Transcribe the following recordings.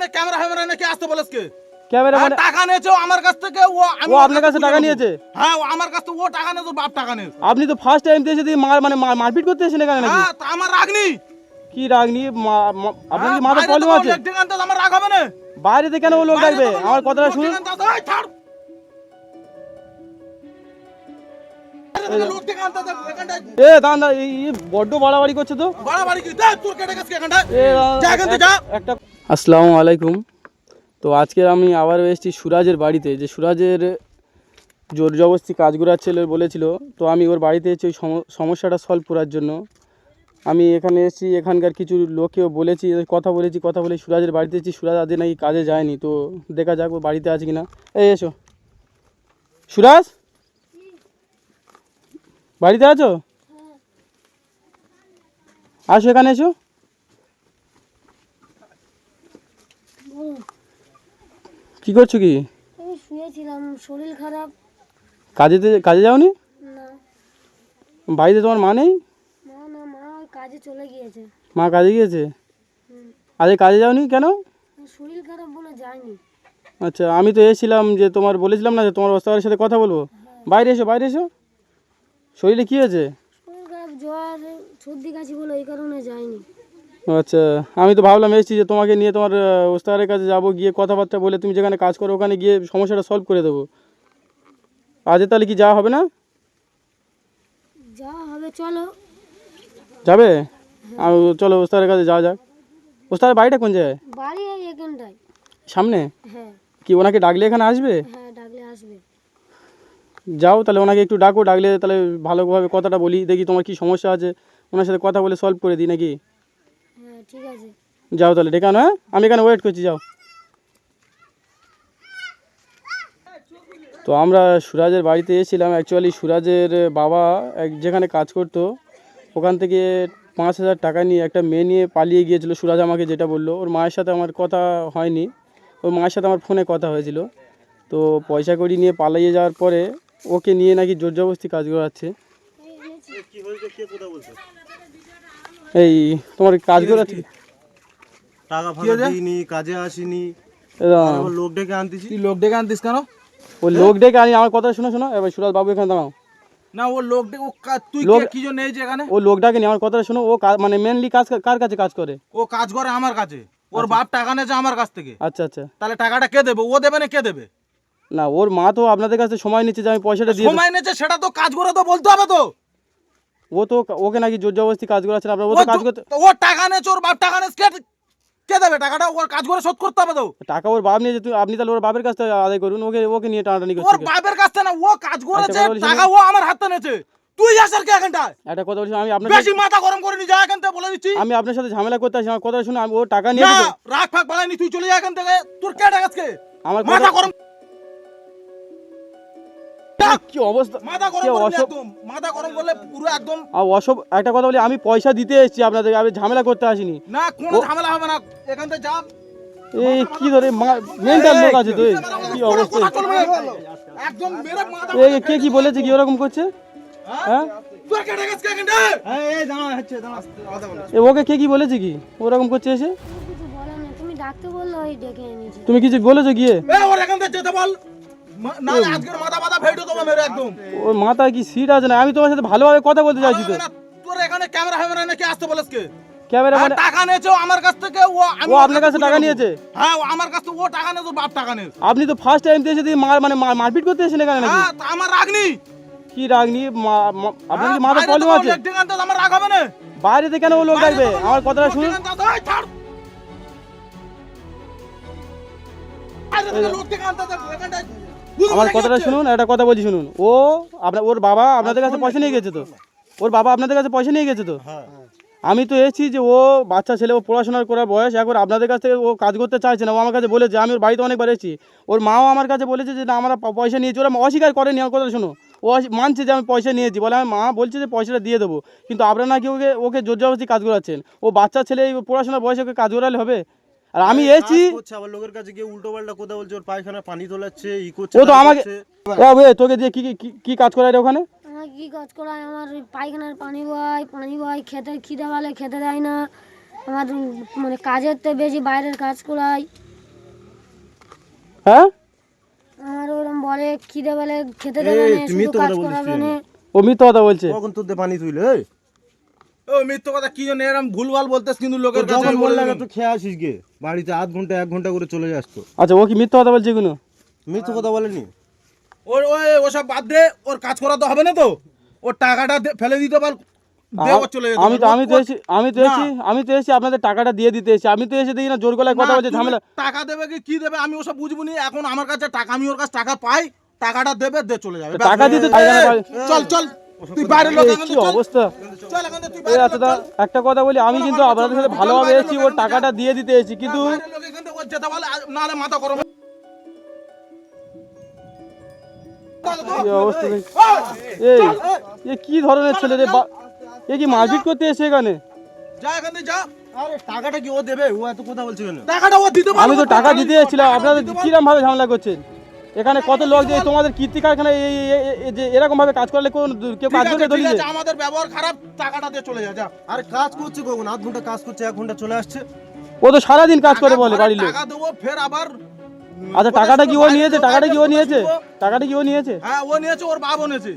এখানে ক্যামেরা ফ্যামেরা নাকি আসতে বলেছ কে? ক্যামেরা হ্যাঁ, মানে টাকা নিয়েছে আমার কাছ থেকে ও আমি ও আপনার কাছে টাকা নিয়েছে? হ্যাঁ ও আমার কাছ থেকে ও টাকা নিয়েছে বাপ টাকা নিয়েছে। আপনি তো ফার্স্ট টাইম এসে দিয়ে মার মানে মারপিট করতে এসেছেন এখানে নাকি? হ্যাঁ তা আমার রাগ নেই। কি রাগ মা- আপনার কি হ্যাঁ, মাথা বাইরে প্রবলেম আছে? ডেকে আনতে আমার রাগ হবে না। বাইরেতে কেন ও লোক ডাকবে আমার কথাটা শুনুন। বাইরে থেকে এ এই বড্ড বাড়াবাড়ি করছে তো। বাড়াবাড়ি কি? তোর কেটে গেছে থেকে। একটা আসসালামু আলাইকুম। তো আজকে আমি আবার এসেছি সুরাজের বাড়িতে, যে সুরাজের জোর জবস্তি কাজ করার ছেলে বলেছিল। তো আমি ওর বাড়িতে এসেছি ওই সমস্যাটা সলভ করার জন্য। আমি এখানে এসেছি, এখানকার কিছু লোকেও বলেছি কথা বলেছি, কথা বলে সুরাজের বাড়িতে এসেছি। সুরাজ আজকে নাকি কাজে যায়নি, তো দেখা যাক ও বাড়িতে আছে কি না এই এসো। সুরাজ? বাড়িতে আছো? আসো এখানে এসো। কি করছ কি? আমি শুয়েছিলাম শরীর খারাপ। কাজেতে কাজে যাওনি? না। বাড়িতে তোমার মা নেই? মা না মা কাজে চলে গিয়েছে। মা কাজে গিয়েছে। আজকে কাজে যাওনি কেন? শরীর খারাপ বলে যায়নি। আচ্ছা আমি তো এসেছিলাম যে তোমার বলেছিলাম না যে তোমার ওস্তাদের সাথে কথা বলব। বাইরে এসো বাইরে এসো। শরীরে কী হয়েছে? শরীর খারাপ জ্বর সর্দি কাশি বলে এই কারণে যায়নি। আচ্ছা আমি তো ভাবলাম এসেছি যে তোমাকে নিয়ে তোমার ওস্তাদের কাছে যাব গিয়ে কথাবার্তা বলে তুমি যেখানে কাজ করো ওখানে গিয়ে সমস্যাটা সলভ করে দেবো। আজকে তাহলে কি যাওয়া হবে না? যা হবে চলো। যাবে? চলো ওস্তাদের কাছে যাওয়া যাক। ওস্তাদের বাড়িটা কোন জায়গায়? বাড়ি এখানটায়। সামনে? হ্যাঁ। কি ওনাকে ডাকলে এখানে আসবে? হ্যাঁ ডাকলে আসবে। যাও তাহলে ওনাকে একটু ডাকো ডাকলে তাহলে ভালোভাবে কথাটা বলি দেখি তোমার কি সমস্যা আছে। ওনার সাথে কথা বলে সলভ করে দিই নাকি? ঠিক আছে। যাও তাহলে ডেকানো হ্যাঁ? আমি এখানে ওয়েট করছি যাও। তো আমরা সুরাজের বাড়িতে এসেছিলাম। অ্যাকচুয়ালি সুরাজের বাবা এক যেখানে কাজ করতো ওখান থেকে পাঁচ হাজার টাকা নিয়ে একটা মেয়ে নিয়ে পালিয়ে গিয়েছিল সুরাজ আমাকে যেটা বলল। ওর মায়ের সাথে আমার কথা হয়নি। ওর মায়ের সাথে আমার ফোনে কথা হয়েছিল। তো পয়সা কড়ি নিয়ে পালিয়ে যাওয়ার পরে ওকে নিয়ে নাকি জোর জবরদস্তি কাজ করাচ্ছে। এই তোমার কাজ করাচ্ছে টাকা ফাঁকা দিইনি কাজে আসিনি। লোক ডেকে আনতেছি। তুই লোক ডেকে আনতিস কেন? ওই লোক ডেকে আনি আমার কথা শোনো শোনো। এবার সুরাজ বাবু এখানে দাঁড়াও। না ও লোক ডেকে ও কা- তুই কে- কি জন্য এই যে এখানে? ও লোক ডাকে নি আমার কথা শোনো। ও কা- মানে মেনলি কাজ কার কাছে কাজ করে? ও কাজ করে আমার কাছে। ওর বাপ টাকা নেছে আমার কাছ থেকে। আচ্ছা আচ্ছা। তাহলে টাকাটা কে দেবে? ও দেবে না কে দেবে? না ওর মা তো আপনাদের কাছে সময় নিচ্ছে যে আমি পয়সাটা দিয়ে সময় নেছে সেটা তো কাজ করে তো বলতে হবে তো। ও তো ওকে নাকি জোর জবরদস্তি কাজ করাচ্ছেন আপনার ও তো কাজ করতে ও টাকা নেছে ওর বাপ টাকা নেছে কে কে দেবে টাকাটা ওর কাজ করে শোধ করতে হবে তো টাকা ওর বাপ নিয়ে যে তুই আপনি তাহলে ওর বাপের কাছ থেকে আদায় করুন ওকে ওকে নিয়ে টানাটানি ওর করছে কে? বাপের কাছ থেকে না ও কাজ করেছে টাকা ও আমার হাতে নেছে তুই আসার কে এখানটায় একটা কথা বলছি আমি আপনার বেশি মাথা গরম করে নি যা এখান থেকে বলে দিচ্ছি আমি আপনার সাথে ঝামেলা করতে আসি আমার কথা শুনে আমি ও টাকা নিয়ে না রাগ ফাগ বাড়াইনি তুই চলে যা এখান থেকে তোর কে টাকা আজকে আমার মাথা গরম কি অবস্থা? মাথা গরম কি করবি অসব একদম মাথা গরম করলে পুরো একদম অসব একটা কথা বলি আমি পয়সা দিতে এসেছি আপনাদের আমি ঝামেলা করতে আসিনি। না কোনো ঝামেলা হবে না এখান থেকে যা এই কি ধরে মেন্টাল লোক আছে তো কি অবস্থা? কথা চলবে না। একদম এই কে কি বলেছে কি ওরকম করছে? হ্যাঁ? বলো। এ ওকে কে কি বলেছে কি? ওরকম করছে এসে? কিছু বলে না তুমি ডাকতে বলল ওই ডেকে এনেছি। তুমি কিছু বলেছ গিয়ে? ওর এখান থেকে যেতে বল। মা- না আজকের মাথা মাথা ফেটে দেবো মেরে একদম। ওর মাথায় কি সিট আছে না? আমি তোমার সাথে ভালোভাবে কথা বলতে চাইছি তো। তোর এখানে ক্যামেরা ফ্যামেরা নাকি আসতে বলেছ কে? ক্যামেরা আর মানে টাকা নিয়েছে আমার কাছ থেকে ও আমি ও আপনার কাছে টাকা নিয়েছে? হ্যাঁ ও আমার কাছ থেকে ও টাকা নিয়েছে বাপ টাকা নিয়েছে। আপনি তো ফার্স্ট টাইম এসে দিয়ে মার মানে মারপিট করতে এসেছেন এখানে নাকি? হ্যাঁ আমার রাগ নেই। কি রাগ নিয়ে মা- মা- আপনার কি হ্যাঁ, মাথা বাইরে প্রবলেম আছে? আমার রাগ হবে না। বাইরেতে কেন ও লোক বাইরে ডাকবে আমার কথাটা শুনুন। বাইরে থেকে আনতে আমার কথাটা শুনুন একটা কথা বলছি শুনুন। ও আপনার ওর বাবা আপনাদের কাছে পয়সা নিয়ে গেছে তো। ওর বাবা আপনাদের কাছে পয়সা নিয়ে গেছে তো? আমি তো এসেছি যে ও বাচ্চা ছেলে ও পড়াশোনার করার বয়স এখন আপনাদের কাছ থেকে ও কাজ করতে চাইছে না। ও আমার কাছে বলেছে আমি ওর বাড়িতে অনেকবার এসেছি। ওর মাও আমার কাছে বলেছে যে না আমরা পয়সা নিয়েছি। ওরা অস্বীকার করেনি আমার কথা শোনো। ও মানছে যে আমি পয়সা নিয়েছি। বলে আমি মা বলছে যে পয়সাটা দিয়ে দেবো। কিন্তু আপনারা নাকি ওকে ওকে জোর জবরদস্তি কাজ করাচ্ছেন। ও বাচ্চা ছেলে এই পড়াশোনার বয়সে ওকে কাজ করালে হবে? আর আমি এসেছি আবার লোকের কাছে গিয়ে উল্টো পাল্টা কথা বলছে ওর পায়খানা পানি তোলাচ্ছে ই করছে ও তো আমাকে বে, তোকে দিয়ে কি কি- কাজ করায় রে ওখানে? কি কাজ করায়? আমার পায়খানার পানি বয় পানি বয় খেতে খিদে বলে খেতে দেয় না। আমার মানে কাজের তো বেশি বাইরের কাজ করাই হ্যাঁ? আমার ওরকম বলে খিদে বলে খেতে দেবে না তুমি শুধু তো কাজ করাবে না। ও মিথ্যা কথা বলছে। কখন তোর পানি তুইলে এই? ও মিথ্যে কথা কি জন্য? এরকম ভুলভাল বলতেছ কিন্তু লোকের কাছে যখন বলে বললাম দিবেন। তুই খেয়ে আসিস গে। বাড়িতে আধ ঘণ্টা এক ঘণ্টা করে চলে যাস আচ্ছা ও কি মিথ্যা কথা বলছে এগুলো মিথ্যে কথা বলেনি। ওর ওই ওসব বাদ দে ওর কাজ করা তো হবে না তো। ওর টাকাটা ফেলে দিতে পার দে চলে যেতে। আমি তো আমি তো আমি তো আমি তো এসেছি আপনাদের টাকাটা দিয়ে দিতে এসেছি। আমি তো এসে দেখি না জোর গলায় কথা না, বলছে ঝামেলা। টাকা দেবে কি কি দেবে আমি ওসব বুঝব নি এখন আমার কাছে টাকা আমি ওর কাছে টাকা পাই টাকাটা দেবে দে চলে যাবে। টাকা দিতে। চল চল। তুই এই কি অবস্থা? চল এখান তুই এই আচ্ছা দা একটা কথা বলি আমি কিন্তু আপনাদের সাথে ভালোভাবে এসেছি ওর টাকাটা দিয়ে দিতে এসেছি কিন্তু আর নাহলে মাথা গরম কি এই এ কি ধরনের ছেলে রে বা- এ কি মারপিট করতে এসে এখানে? যা এখান থেকে যা। টাকাটা কি ও দেবে? ও এত কথা বলছে কেন? টাকাটা ও দিতে আমি তো টাকা দিতে এসেছিলাম আপনাদের কিরম ভাবে ঝামেলা করছেন? এখানে কত লোক যে তোমাদের কীর্তি কারখানা এই যে এরকম ভাবে কাজ করলে কোন কেউ কাজ করে করতে ঠিক আছে, আমাদের ব্যবহার খারাপ টাকাটা দিয়ে চলে যা যা আরে কাজ করছে কখন? আধ ঘণ্টা কাজ করছে এক ঘণ্টা চলে আসছে। ও তো সারাদিন কাজ করে বলে বাড়ির লোক। টাকা দেবো ফের আবার আচ্ছা টাকাটা কি ও নিয়েছে? টাকাটা কি ও নিয়েছে। টাকাটা কি ও নিয়েছে? হ্যাঁ ও নিয়েছে ওর বাবা নিয়েছে।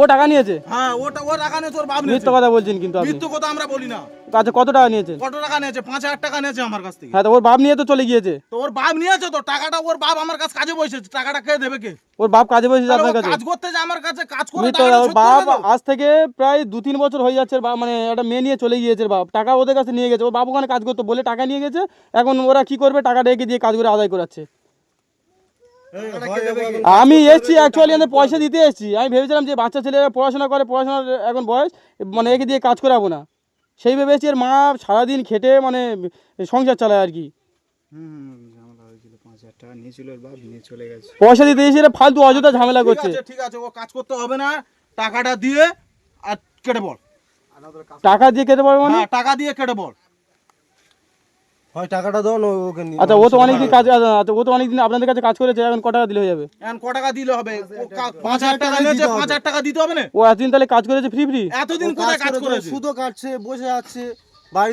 ও টাকা নিয়েছে? হ্যাঁ ওটা ওর টাকা নিয়েছে ওর বাপ মিথ্যা কথা বলছেন কিন্তু আপনি। মৃত্যু কথা আমরা বলি না। আচ্ছা কত টাকা নিয়েছে? কত টাকা নিয়েছে? পাঁচ হাজার টাকা নিয়েছে আমার কাছ থেকে। হ্যাঁ তো ওর বাপ নিয়ে তো চলে গিয়েছে। তো ওর বাপ নিয়েছে তো টাকাটা ওর বাপ আমার কাছে কাজে বসেছে। টাকাটা কে দেবে কে? ওর বাপ কাজে বসেছে আপনার কাছে? কাজ করতে যে আমার কাছে কাজ করে মিথ্যা কথা, ওর বাপ আজ থেকে প্রায় দু তিন বছর হয়ে যাচ্ছে বাপ মানে একটা মেয়ে নিয়ে চলে গিয়েছে বাপ টাকা ওদের কাছে নিয়ে গেছে। ওর বাপ ওখানে কাজ করতো বলে টাকা নিয়ে গেছে এখন ওরা কি করবে? টাকা রেখে দিয়ে কাজ করে আদায় করাচ্ছে এই, হয় যাব এখন। আমি এসেছি অ্যাকচুয়ালি আমি পয়সা দিতে এসেছি। আমি ভেবেছিলাম যে বাচ্চা ছেলেরা পড়াশোনা করে পড়াশোনার এখন বয়স মানে একে দিয়ে কাজ করাবো না। সেই ভেবে এসেছি এর মা সারাদিন খেটে মানে সংসার চালায় আর কি। পয়সা দিতে এসে ফালতু অযথা ঝামেলা করছে। ঠিক আছে ও কাজ করতে হবে না টাকাটা দিয়ে আর কেটে বল টাকা দিয়ে খেতে পারব না হ্যাঁ টাকা দিয়ে কেটে বল হয় টাকাটা দাও না ওকে নিয়ে আচ্ছা ও তো অনেকদিন কাজ আচ্ছা ও তো অনেকদিন আপনাদের কাছে কাজ করেছে এখন ক টাকা দিলে হয়ে যাবে? এখন ক টাকা দিলে হবে? পাঁচ হাজার টাকা নিয়েছে পাঁচ হাজার টাকা দিতে হবে না? ও এতদিন তাহলে কাজ করেছে ফ্রি ফ্রি এতদিন কোথায় কাজ করেছে, শুধু সুতো কাটছে বসে আছে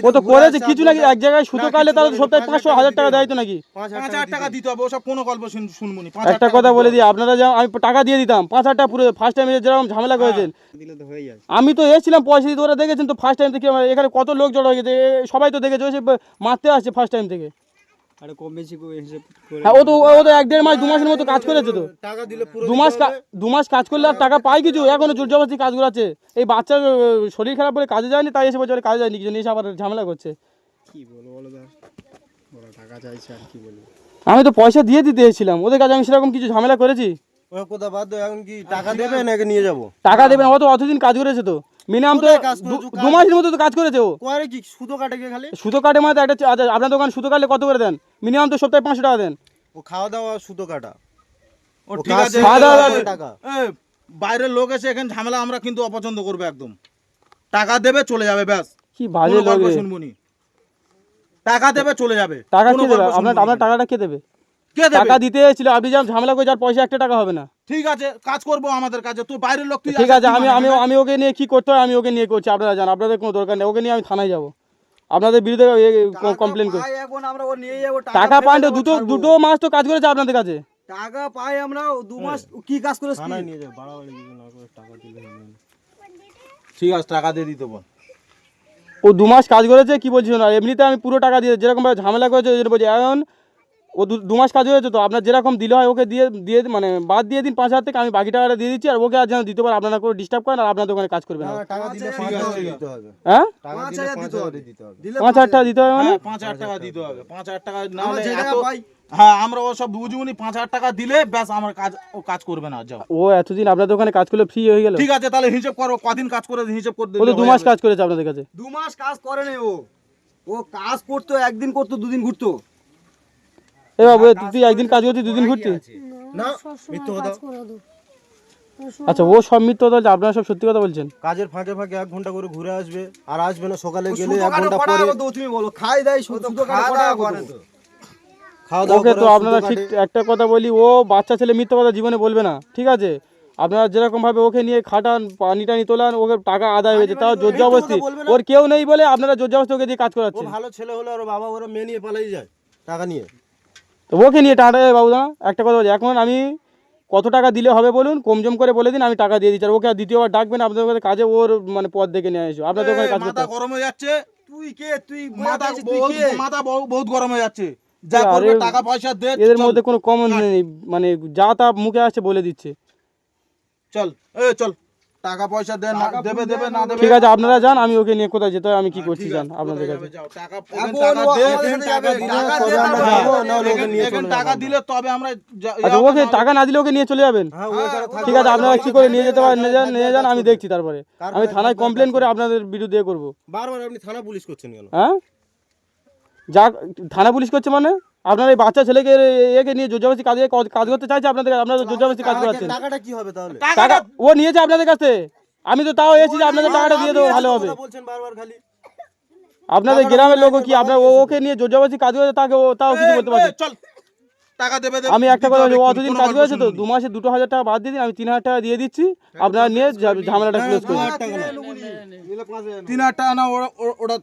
ও তো করেছে কিছু নাকি এক জায়গায় সুতো কাটলে তাহলে সপ্তাহে পাঁচশো হাজার টাকা দেয় তো নাকি? পাঁচ পাঁচ হাজার হাজার টাকা দিতে। হবে ওসব কোনো গল্প শুন- শুনব নি। পাঁচ একটা কথা বলে দিই আপনারা যা আমি টাকা দিয়ে দিতাম পাঁচ হাজার টাকা পুরো ফার্স্ট টাইম যেরকম ঝামেলা করেছেন। দিলে তো আমি তো এসেছিলাম পয়সা দিতে ওরা দেখেছেন তো ফার্স্ট টাইম থেকে আমার এখানে কত লোক জড়ো হয়ে গেছে সবাই তো দেখেছে মারতে আসছে ফার্স্ট টাইম থেকে। আরে কম বেশি হিসেব করে হ্যাঁ ও তো ও তো এক দেড় মাস দু মাসের মতো কাজ করেছে তো। টাকা দিলে পুরো দু মাস দু মাস কাজ করলে আর টাকা পাই কিছু? এখনও জোর জবরদস্তি কাজ করাচ্ছে এই বাচ্চার শরীর খারাপ বলে কাজে যায়নি তাই এসে বলছে ওরা কাজে যায়নি কিছু এসে আবার ঝামেলা করছে। কি বলব বলো ওরা টাকা চাইছে আর কি বলব আমি তো পয়সা দিয়ে দিতে এসেছিলাম। ওদের কাছে আমি সেরকম কিছু ঝামেলা করেছি। ওর কথা বাদ দাও এখন কি টাকা দেবে নাকি নিয়ে যাব? টাকা দেবেন ও তো অতদিন কাজ করেছে তো। মিনিমাম তো কাজ দু-? মাসের মতো তো কাজ করেছে ও। কোয়ারে কি? সুতো কাটে খালি? সুতো কাটে মানে একটা আচ্ছা আপনার দোকান সুতো কাটলে কত করে দেন? মিনিমাম তো সপ্তাহে পাঁচশো টাকা দেন। ও খাওয়া দাওয়া সুতো কাটা। ও ঠিক আছে খাওয়া দাওয়া টাকা। বাইরের লোক এসে এখানে ঝামেলা আমরা কিন্তু অপছন্দ করব একদম। টাকা দেবে চলে যাবে ব্যাস। কি বাজে লোক গল্প রে। শুনব নি। টাকা দেবে চলে যাবে। টাকা কে দেবে? আপনার আপনার টাকাটা কে দেবে? কে দেবে? টাকা দিতে এসেছিল আপনি যেমন ঝামেলা করে যার পয়সা একটা টাকা হবে না। ঠিক আছে কাজ করব আমাদের কাছে। তুই বাইরের লোক তুই ঠিক আছে আমি মানে আমি আমি ওকে নিয়ে কি করতে হয় আমি ওকে নিয়ে করছি আপনারা জান আপনাদের কোনো দরকার নেই ওকে নিয়ে আমি থানায় যাব। আপনাদের বিরুদ্ধে কমপ্লেন করি পাই এখন আমরা ও নিয়ে যাব টাকা পান দুটো দুটো মাস তো কাজ করেছে আপনাদের কাছে। টাকা পাই আমরা দু মাস কি কাজ করে থানায় নিয়ে যাবে বাড়াবাড়ি কিছু না করে টাকা দিলে ঠিক আছে টাকা দিয়ে দিতে বল। ও দু মাস কাজ করেছে কি বলছি না এমনিতে আমি পুরো টাকা দিয়ে যেরকম ভাবে ঝামেলা করেছে ওই জন্য বলছি এখন ও দু- মাস কাজ হয়েছে তো আপনার যেরকম দিলে হয় ওকে দিয়ে দিয়ে মানে বাদ দিয়ে দিন পাঁচ হাজার থেকে আমি বাকি টাকাটা দিয়ে দিচ্ছি আর ওকে আর যেন দিতে পারে আপনারা করে ডিস্টার্ব করেন আর আপনার দোকানে কাজ করবেন। হ্যাঁ টাকা পাঁচ হাজার টাকা দিতে হবে মানে? হ্যাঁ, পাঁচ হাজার টাকা দিতে হবে। পাঁচ হাজার টাকা না। হ্যাঁ আমরা ও সব বুঝবনি পাঁচ হাজার টাকা দিলে ব্যাস আমার কাজ ও কাজ করবে না যাও। ও এতদিন আপনার দোকানে কাজ করলে ফ্রি হয়ে গেল। ঠিক আছে তাহলে হিসেব করো কদিন কাজ করে হিসেব করে দিলে দু মাস কাজ করেছে আপনাদের কাছে। দু মাস কাজ করে নি ও। ও কাজ করতো একদিন করতো দুদিন ঘুরতো। এ বাবু তুই একদিন কাজ করছিস দুদিন ঘুরতি? না, মিথ্যে কথা। আচ্ছা ও সব মিথ্যা কথা আপনারা সব সত্যি কথা বলছেন? কাজের ফাঁকে ফাঁকে এক ঘণ্টা করে ঘুরে আসবে আর আসবে না সকালে গেলে এক ঘণ্টা পরে। তুমি বলো খাই করে তো। খাওয়া দাওয়া ওকে করে তো আপনারা ঠিক একটা কথা বলি ও বাচ্চা ছেলে মিথ্যা কথা জীবনে বলবে না ঠিক আছে? আপনারা যেরকমভাবে ওকে নিয়ে খাটান পানি টানি তোলান ওকে টাকা আদায় হয়েছে তাও জোর এই তো জবরদস্তি কথা বলবে ওর কেউ নেই বলে আপনারা জোর জবরদস্তি ওকে দিয়ে কাজ ও করাচ্ছেন। ভালো ছেলে হলে ওর বাবা ওরা মেয়ে নিয়ে পালাই যায় টাকা নিয়ে। তো ওকে নিয়ে টাকা বাবুদা একটা কথা বলছি এখন আমি কত টাকা দিলে হবে বলুন? কমজম করে বলে দিন আমি টাকা দিয়ে দিচ্ছি। আর ওকে আর দ্বিতীয়বার ডাকবেন আপনাদের ওখানে কাজে ওর মানে পদ দেখে নিয়ে এসো আপনাদের ওখানে কাজ করতে গরম হয়ে যাচ্ছে। তুই কে? তুই মাথা মাথা তুই বহুত কে? মাথা বহু- বহুত গরম হয়ে যাচ্ছে। যা করবে টাকা পয়সা দে এদের মধ্যে কোনো কমন নেই মানে যা তা মুখে আসছে বলে দিচ্ছে। চল এ চল। টাকা পয়সা দে না দেবে দেবে না দেবে। ঠিক আছে আপনারা যান আমি ওকে নিয়ে কোথায় যেতে হয় আমি কি করছি ঠিক জান আপনাদের কাছে। ওকে টাকা আচ্ছা টাকা না দিলে ওকে নিয়ে চলে যাবেন? হ্যাঁ। ঠিক আছে আপনারা কি করে নিয়ে যেতে পারেন নিয়ে যান নিয়ে যান আমি দেখছি তারপরে। আমি থানায় কমপ্লেন করে আপনাদের বিরুদ্ধে করব। বারবার আপনি থানা পুলিশ করছেন কেন? হ্যাঁ? যা থানা পুলিশ করছে মানে? আপনার এই বাচ্চা ছেলেকে একে নিয়ে জোরজবস্তি কাজ কাজ করতে চাইছে আপনাদের আপনারা জোরজবস্তি কাজ করাচ্ছেন। টাকাটা কি হবে তাহলে? টাকা ও নিয়েছে আপনাদের কাছে। আমি তো তাও এসেছি যে আপনাদের টাকাটা দিয়ে দেবো ভালো হবে। বলছেন বারবার খালি আপনাদের গ্রামের লোক কি আপনার ও ওকে নিয়ে জোরজবস্তি কাজ করে তাকে ও তাও কিছু করতে পারছে? চল টাকা দেবে দেবে, আমি একটা কথা ও অতদিন কাজ করেছে তো। দু মাসে দুটো হাজার টাকা বাদ দিয়ে দিন আমি তিন হাজার টাকা দিয়ে দিচ্ছি। আপনারা নিয়ে ঝামেলাটা ক্লোজ করুন। তিন হাজার টাকা না ওরা ও- ওটা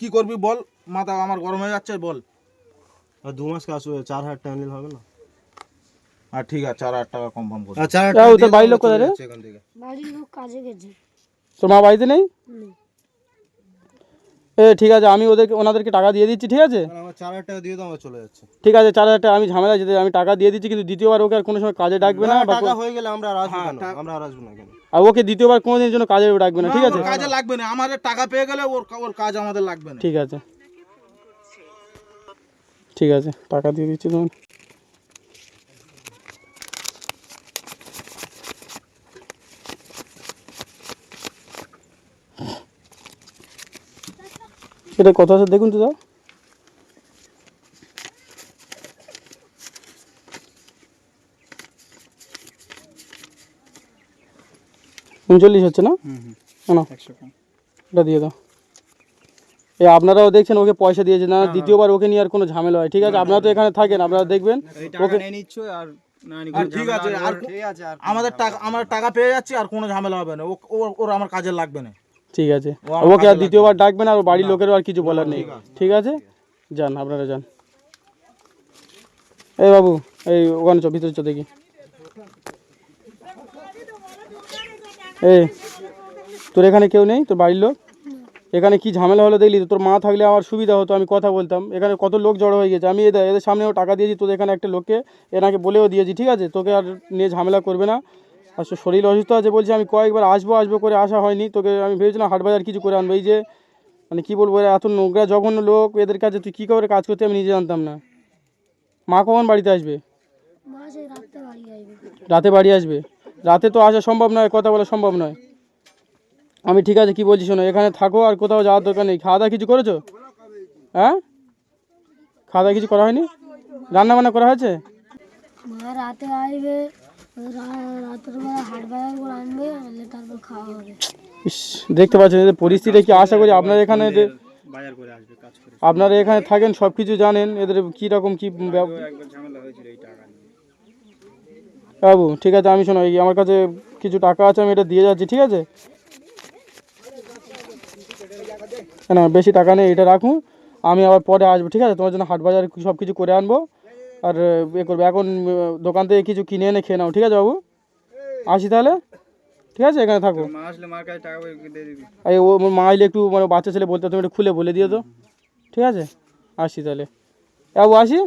কি করবি বল? মাথা আমার গরম হয়ে যাচ্ছে বল। আর দু মাস কাজ হয়ে চার হাজার টাকা নিলে হবে না? আর ঠিক আছে চার হাজার টাকা কনফার্ম আর চার হাজার টাকা ও বাড়ির লোক কোথায় রে? এখান থেকে। বাড়ির লোক কাজে গেছে। তোর মা বাড়িতে নেই। এ ঠিক আছে আমি ওদেরকে ওনাদেরকে টাকা দিয়ে দিচ্ছি ঠিক আছে? আমার চার হাজার টাকা দিয়ে দাও আমরা চলে যাচ্ছে। ঠিক আছে চার হাজার টাকা আমি ঝামেলা যেতে আমি টাকা দিয়ে দিচ্ছি কিন্তু দ্বিতীয়বার ওকে আর কোনো সময় কাজে ডাকবে না টাকা হয়ে গেলে আমরা আর আসব হ্যাঁ, কেন? টাকা- আমরা আর আসব না কেন? আর ওকে দ্বিতীয়বার কোনোদিনের জন্য কাজে ডাকবে না ঠিক আছে? কাজে লাগবে না আমাদের টাকা পেয়ে গেলে ওর ওর কাজ আমাদের লাগবে না। ঠিক আছে। ঠিক আছে টাকা দিয়ে দিচ্ছি তোমার এটা কত আছে দেখুন তো দাও। উনচল্লিশ হচ্ছে না? না এটা দিয়ে দাও। এ আপনারাও দেখছেন ওকে পয়সা দিয়েছে না দ্বিতীয়বার ওকে নিয়ে আর কোনো ঝামেলা হয় ঠিক আছে? আপনারা তো এখানে থাকেন আপনারা দেখবেন। নিচ্ছ আর না নি আর ঠিক আছে আর ঠিক আছে আর আমাদের টাকা আমার টাকা পেয়ে যাচ্ছে আর কোনো ঝামেলা হবে না। ও ওর- ওর আমার কাজে লাগবে না। ঠিক আছে। ওকে আর দ্বিতীয়বার ডাকবেন আর বাড়ির লোকেরও আর কিছু বলার নেই। ঠিক আছে? যান আপনারা যান। এই বাবু এই ওখানে চ ভিতরে চ দেখি। এই তোর এখানে কেউ নেই? তোর বাড়ির লোক? এখানে কি ঝামেলা হলো দেখলি তোর মা থাকলে আমার সুবিধা হতো আমি কথা বলতাম। এখানে কত লোক জড়ো হয়ে গেছে। আমি এদের এদের সামনেও টাকা দিয়েছি তোদের এখানে একটা লোককে এনাকে বলেও দিয়েছি ঠিক আছে? তোকে আর নিয়ে ঝামেলা করবে না। আর শরীর অসুস্থ আছে বলছি আমি কয়েকবার আসব আসব করে আসা হয়নি। তোকে আমি ভেবেছিলাম হাট বাজার কিছু করে আনব। এই যে মানে কী বলব এত নোংরা জঘন্য লোক এদের কাছে তুই কী করে কাজ করতে আমি নিজে জানতাম না। মা কখন বাড়িতে আসবে। রাতে বাড়ি আসবে? রাতে তো আসা সম্ভব নয় কথা বলা সম্ভব নয়। আমি ঠিক আছে কি বলছি শোনো এখানে থাকো আর কোথাও যাওয়ার দরকার নেই। খাওয়া দাওয়া কিছু করেছ? হ্যাঁ? খাওয়া দাওয়া কিছু করা হয়নি? রান্না বান্না করা হয়েছে? রাতে আসবে দেখতে পাচ্ছেন এদের পরিস্থিতি কি? আশা করি আপনার এখানে এদের বাজার করে আসবে কাজ করে আপনারা এখানে থাকেন সব কিছু জানেন এদের কী রকম কী ব্যব- তো একবার ঝামেলা হয়েছিল এই টাকা নিয়ে। বাবু ঠিক আছে আমি শোনো এই আমার কাছে কিছু টাকা আছে আমি এটা দিয়ে যাচ্ছি ঠিক আছে? না বেশি টাকা নেই এটা রাখুন। আমি আবার পরে আসব ঠিক আছে? তোমার জন্য হাট বাজার সব কিছু করে আনব। আর এ করবে। এখন দোকান থেকে কিছু কিনে এনে খেয়ে নাও ঠিক আছে বাবু? আসি তাহলে? ঠিক আছে? এখানে থাকো। আরে এই ও মা আসলে একটু মানে বাচ্চা ছেলে বলতে তুমি একটু খুলে বলে দিও তো। ঠিক আছে? আসি তাহলে। বাবু আসি।